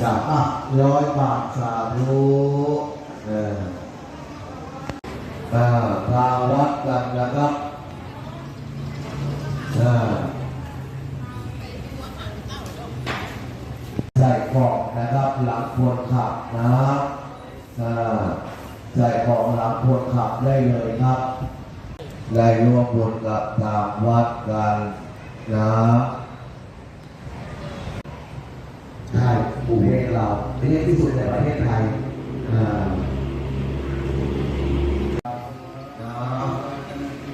จากอะร้อยบาทสาธุเอออ่าพาวัดกันนะครับใส่กล่องนะครับหลังควรขับนะอ่าใส่กล่องหลังควรขับได้เลยครับได้ร่วมบุญกับทางวัดกันนะ ใช่ปู่เพเราที่นี่ที่สุดในประเทศไทยอ่านะ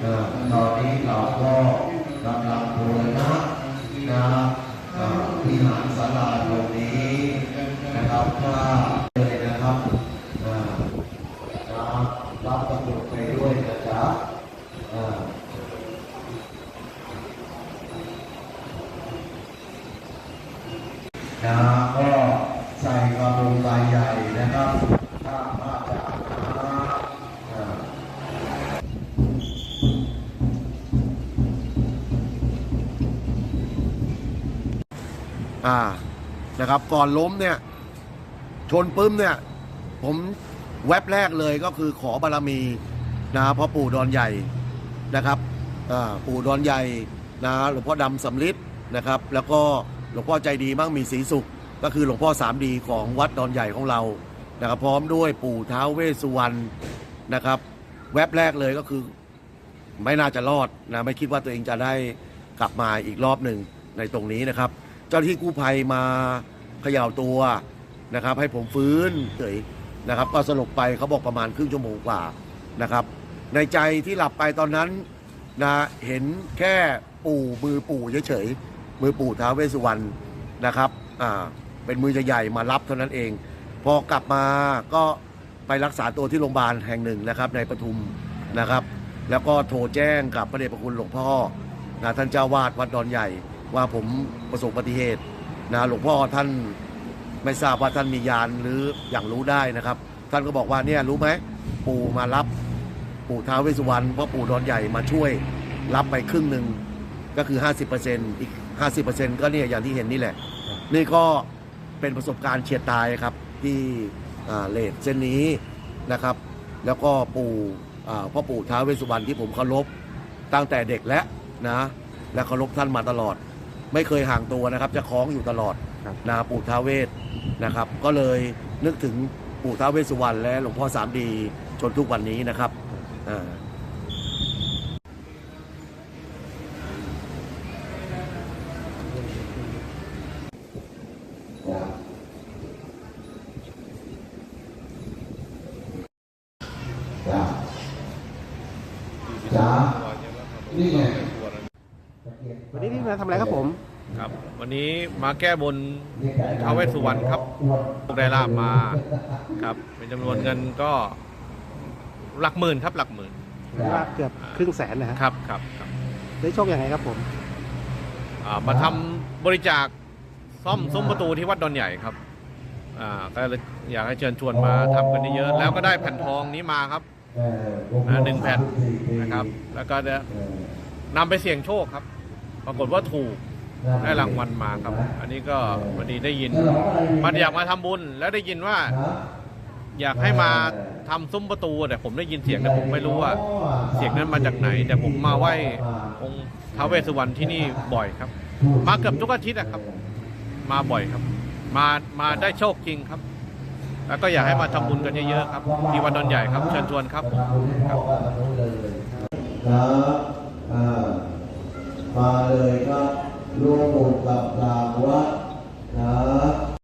อ่าตอนนี้เราก็กำลังบูรณะนะอ่าที่หารศาลาตรงนี้นะครับว่าเลยนะครับอ่านะรับประโยชน์ไปด้วยนะจ๊ะอ่า นะก็ใส่กระบุงลายใหญ่นะครับถ้ามาจากอ่าอ่านะครับ ก่อนล้มเนี่ย ชนปึ้มเนี่ย ผมแว็บแรกเลยก็คือขอบารมีนะพ่อปู่ดอนใหญ่นะครับอ่าปู่ดอนใหญ่นะหลวงพ่อดำสำลิดนะครับ แล้วก็ หลวงพ่อใจดีมั่งมีสีสุข ก็คือหลวงพ่อสามดีของวัดดอนใหญ่ของเรานะครับพร้อมด้วยปู่ท้าวเวสสุวรรณนะครับ แวบแรกเลยก็คือไม่น่าจะรอดนะไม่คิดว่าตัวเองจะได้กลับมาอีกรอบหนึ่งในตรงนี้นะครับ เจ้าหน้าที่กู้ภัยมาเขย่าตัวนะครับ ให้ผมฟื้นเฉยนะครับ ก็สลบไปเขาบอกประมาณครึ่งชั่วโมงกว่านะครับ ในใจที่หลับไปตอนนั้นนะเห็นแค่ปู่มือปู่เฉยๆ มือปู่ท้าเวสสุวรรณนะครับอ่าเป็นมือใหญ่ๆมารับเท่านั้นเอง พอกลับมาก็ไปรักษาตัวที่โรงพยาบาลแห่งหนึ่งนะครับ ในปทุมนะครับ แล้วก็โทรแจ้งกับพระเดชพระคุณหลวงพ่อนะท่านเจ้าวาดวัดดอนใหญ่ว่าผมประสบอุบัติเหตุนะหลวงพ่อท่านไม่ทราบว่าท่านมียานหรืออย่างรู้ได้นะครับ ท่านก็บอกว่าเนี่ยรู้ไหมปู่มารับ ปู่ท้าวเวสสุวรรณเพราะปู่ดอนใหญ่มาช่วยรับไปครึ่งหนึ่ง ก็คือ 50%อีก 50%ก็เนี่ยอย่างที่เห็นนี่แหละ นี่ก็เป็นประสบการณ์เฉียดตายครับที่อ่าเลดเส้นนี้นะครับ แล้วก็ปู่อ่าพ่อปู่ท้าวเวสสุวรรณที่ผมเคารพตั้งแต่เด็กและนะและเคารพท่านมาตลอด ไม่เคยห่างตัวนะครับ จะคล้องอยู่ตลอดครับนะปู่ท้าวเวสนะครับ ก็เลยนึกถึงปู่ท้าวเวสสุวรรณและหลวงพ่อสามดีจนทุกวันนี้นะครับอ่า จ้ะนี่ไงวันนี้พี่มาทำอะไรครับผม ครับ วันนี้มาแก้บนท้าวเวสสุวรรณครับได้ลาบมาครับ เป็นจำนวนเงินก็หลักหมื่นครับหลักหมื่นว่าเกือบครึ่งแสนนะฮะครับครับครับได้โชคยังไงครับผมอ่ามาทำบริจาคซ่อมซุ้มประตูที่วัดดอนใหญ่ครับอ่าก็เลยอยากให้เชิญชวนมาทำกันเยอะๆแล้วก็ได้แผ่นทองนี้มาครับอ่า หนึ่งแผ่นนะครับ แล้วก็จะนำไปเสี่ยงโชคครับ ปรากฏว่าถูกได้รางวัลมาครับ อันนี้ก็วันนี้ได้ยินมันอยากมาทำบุญ แล้วได้ยินว่า อยากให้มาทำซุ้มประตูแต่ผมได้ยินเสียงแต่ผมไม่รู้ว่า เสียงนั้นมาจากไหน แต่ผมมาไหว้องค์ท้าวเวสสุวรรณที่นี่บ่อยครับ มาเกือบทุกอาทิตย์นะครับ มาบ่อยครับ มามาได้โชคจริงครับ แล้วก็อยากให้มาทำบุญกันเยอะๆครับที่วัดดอนใหญ่ครับเชิญชวนครับผมครับ